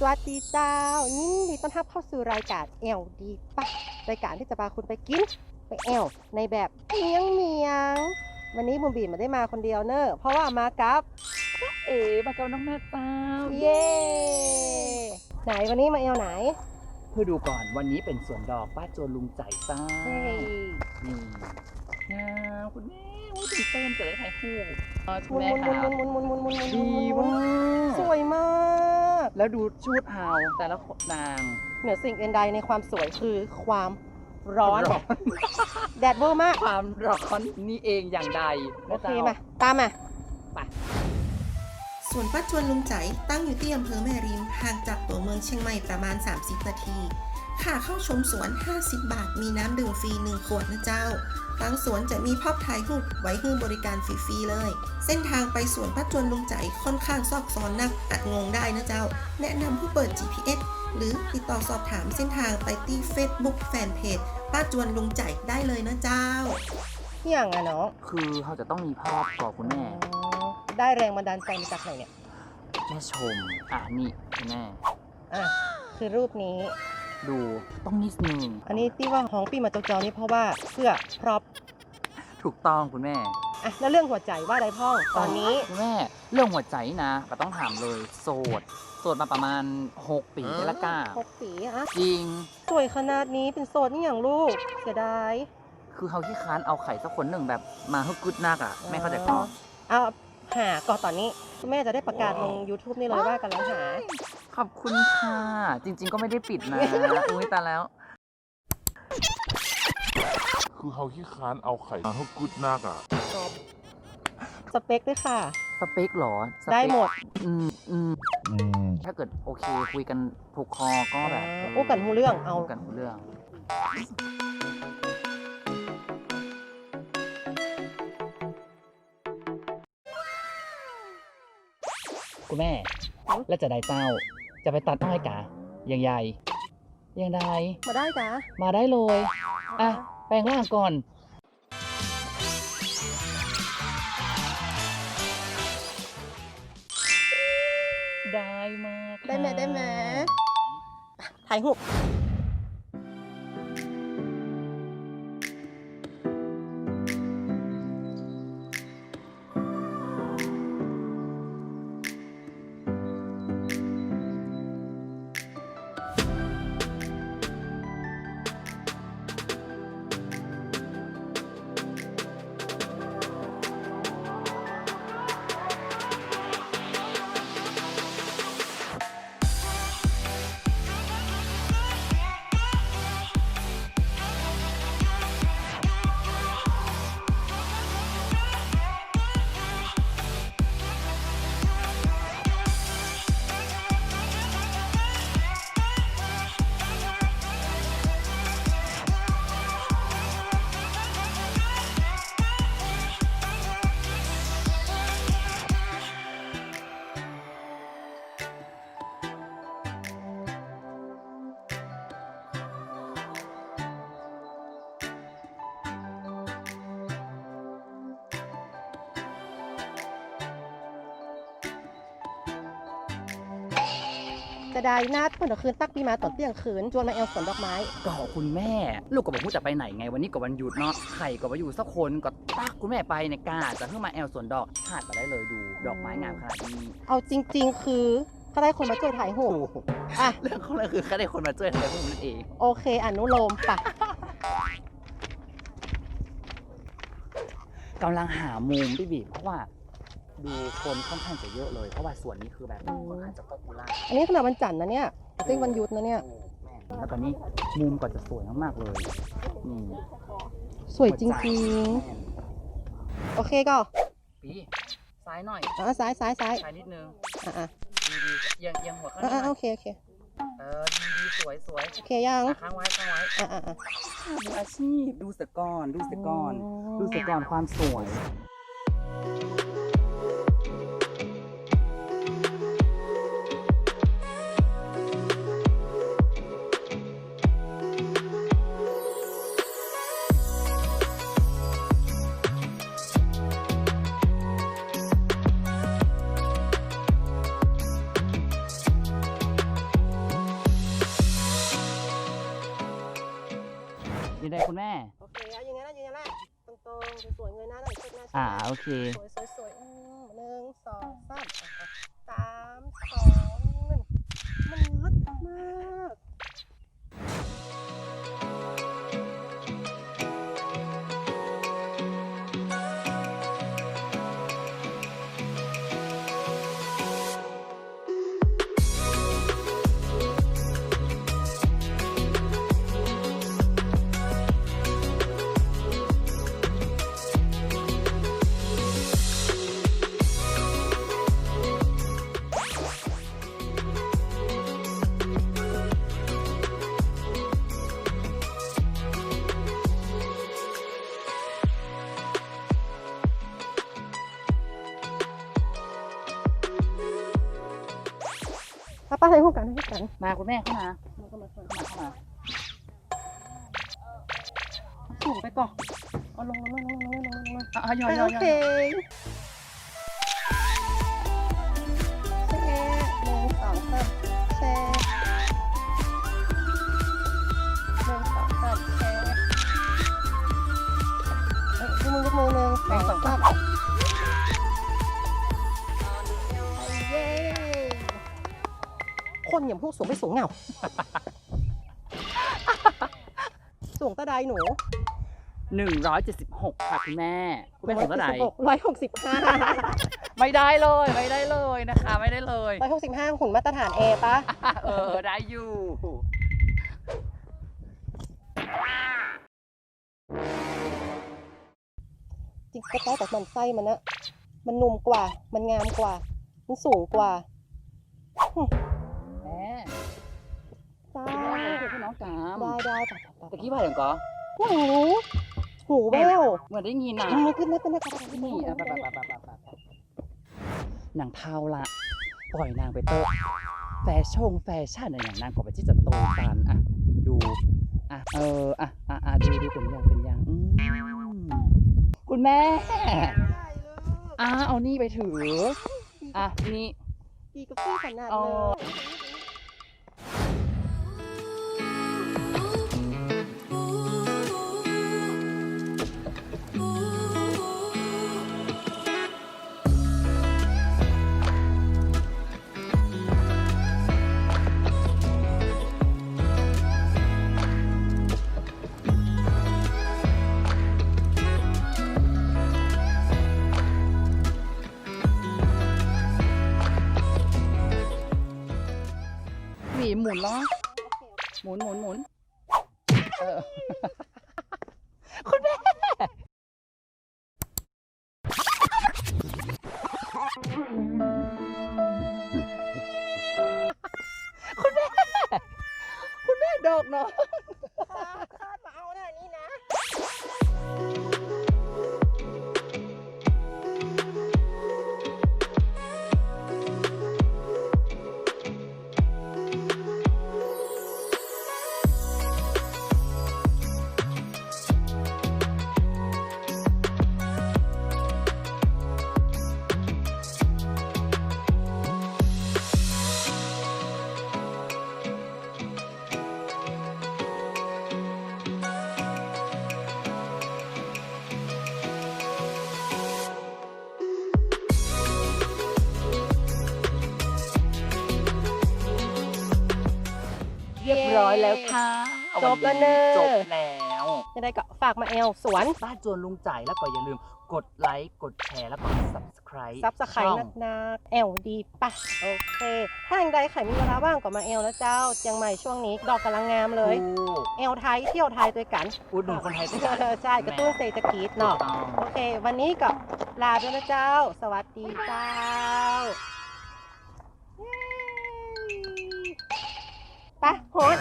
สวัสดีเจ้ายินดีต้อนรับเข้าสู่รายการแอลดีปะรายการที่จะพาคุณไปกิน ไปแอลในแบบเมียงเมียง วันนี้บุมบีไมาได้มาคนเดียวเนอะเพราะว่ามากับเอ๋มากับน้องแม่เต้าเย้ไหนวันนี้มาแอลไหน เพื่อดูก่อนวันนี้เป็นสวนดอกป้าโจรลุงใจเต้าเฮ้ยนี่งามคุณแม่โอ้ยตื่นเต้นจะได้ถ่ายคู่อ๋อหคุมุณนแม่หมุนค่ะหมุนหมุนหมุนหมุนหมุนหมุนหมุน ดี หมุน มาก สวยมาก แล้วดูชุดเฮาแต่ละนาง เหนือสิ่งอื่นใดในความสวยคือความร้อนร้อน แดดเวอร์มาก ความร้อนนี่เองอย่างใดโอเคมาตามมาส่วนป้าจวนลุงใจตั้งอยู่ที่อำเภอแม่ริมห่างจากตัวเมืองเชียงใหม่ประมาณ 30 นาที ค่าเข้าชมสวน 50 บาท มีน้ำดื่มฟรี 1 ขวดนะเจ้า ทางสวนจะมีภาพถ่ายรูปไว้ให้บริการฟรีๆเลย เส้นทางไปสวนป้าจวนลุงใจค่อนข้างซอกซอนนักอาจงงได้นะเจ้า แนะนำผู้เปิด GPS หรือติดต่อสอบถามเส้นทางไปที่ Facebook Fanpage ป้าจวนลุงใจได้เลยนะเจ้าที่อย่างอะเนาะคือเขาจะต้องมีภาพก่อนคุณแม่อ๋อได้แรงบันดาลใจมาจากไหนเนี่ยแม่ชม อะนี่คุณแม่อะคือรูปนี้ ดูต้องนิดนึงอันนี้ที่ว่าของปีมาเจ้าๆนี่เพราะว่าเพื่อพร็อพถูกต้องคุณแม่ อะแล้วเรื่องหัวใจว่าอะไรพ่องตอนนี้คุณแม่เรื่องหัวใจนะก็ต้องถามเลยโสดโสดมาประมาณ 6 ปีได้ละก้าหกปีอะจริงสวยขนาดนี้เป็นโสดนี่อย่างลูกเสียดายคือเขาที่ค้านเอาไข่สักคนหนึ่งแบบมาให้กึดนักอะแม่เข้าใจปะเอา หาก่อนตอนนี้คุณแม่จะได้ประกาศลง YouTube นี่เลยว่ากันแล้วหา ขอบคุณค่ะ จริง ๆ ก็ไม่ได้ปิดนะ อุ้ยตายแล้ว คือเขาขี้ค้านเอาไข่มาให้กุดนักอะสเปคด้วยค่ะ สเปคเหรอสเปคได้หมดอืมอืมอืมถ้าเกิดโอเคคุยกันถูกคอก็แบบอ่าอู้กันหูเรื่องเอาอู้กันหูเรื่อง คุณแม่ แล้วจะได้เต้า จะไปตัดอ้อยกะยังใหญ่ยังได้มาได้จ้ะมาได้เลย อะ แปลงร่างก่อนได้มากได้ไหมค่ะได้ไหมถ่ายหุบ จะได้นัดเมื่อคืนตักปีมาตอนเที่ยงคืนจวนมาแอลสวนดอกไม้ก็คุณแม่ ลูกก็บอกว่าจะไปไหนไงวันนี้ก็วันหยุดเนาะไข่ก็มาอยู่สักคนก็ตักคุณแม่ไปในกาจะเพิ่งมาแอลสวนดอกพลาดไปได้เลยดูดอกไม้งามขนาดนี้เอาจริง ๆ คือถ้าได้คนมาช่วยถ่ายหูปอะเรื่องของเรื่องคือแค่ได้คนมาช่วยทำให้พวกมันเอง โอเคอนุโลมปะกำลังหามุมพี่บีเพราะว่า ดูคนค่อนข้างจะเยอะเลย เพราะว่าสวนนี้คือแบบค่อนข้างจะป๊อปปูล่าอันนี้ขนาดวันจันทร์นะเนี่ยจริงวันหยุดนะเนี่ย แล้วตอนนี้มุมก็จะสวยมากๆเลยนี่สวยจริงๆ โอเคก็ปีซ้ายหน่อยอะซ้ายซ้ายซ้ายซ้ายนิดนึงอะอะดีดีๆเอียังยังหัวข้างอะหอะน้าโอเคโอเคเออดีดีๆสวยสวยโอเคยังอะค้างไว้ค้างไว้อะอะอะมืออาชีพดูสก่อนดูสก่อน ดูสก่อนความสวยยัง แม่ โอเคเอาอย่างนั้นนะอย่างนั้นแหละตรงๆสวยๆเงยหน้าหน่อยเช็ดหน้าเช็ดหอ่าน้าโอเค สวยสวยสวยอืมหนึ่งสองสาม ใส่คู่กันคู่กันมาคุณแม่เข้ามาเข้ามาเข้ามาเข้ามาสูงไปก่อนเอาลงลงลงลงลงลงลงอะย่อยย่อยย่อยกมือหนึ่งสองสาม คนอย่างพวกสูงไม่สูงเหงาสูงตะไดหนูหนึ่งร้อยเจ็ดสิบหกค่ะคุณแม่ คุณแม่ถึงเท่าไหร่ร้อยหกสิบห้าไม่ได้เลยไม่ได้เลยนะคะ ไม่ได้เลยร้อยหกสิบห้าหุ่นมาตรฐานเอปะเออ ได้อยู่จริงก็ใต้แต่มันไส้มันนะมันนุ่มกว่า มันงามกว่า มันสูงกว่า กามได้ได้ตัดตัดตะกี้ว่าอย่างก็หูหูแววเหมือนได้ยินนะมันขึ้นนะขึ้นนะนี่อะไปไปไปไปไปไปนางเท่าละปล่อยนางไปโตะแฟชั่นแฟชั่นอะไรอย่างนางก็ไปที่จะโตกันอะดูอะเอออะอะอะดูดูเป็นอย่างเป็นอย่างอืมคุณแม่อะเอานี่ไปถืออะนี่ดีกับพี่ขนาดอ๋เลอย பண்ணலாம் เรียบร้อยแล้วค่ะจบแล้วเนอะจบแล้วยังไงก็ฝากมาแอลสวนบ้านจวนลุงจ่ายแล้วก็อย่าลืมกดไลค์ กดแชร์ แล้วก็ subscribe ซับสไครช่องนักนักแอลดีปะโอเค ถ้าอย่างใดใครมีเวลาว่างก็มาแอลแล้วเจ้าเจียงใหม่ช่วงนี้ ดอกกำลังงามเลยถูกแอลไทย เที่ยวไทยด้วยกันอุดหนุนคนไทยด้วยกันใช่กระตุ้นเศรษฐกิจเนาะถูกต้องโอเค วันนี้ก็ลาไปแล้วเจ้า สวัสดีเจ้า ไปโหด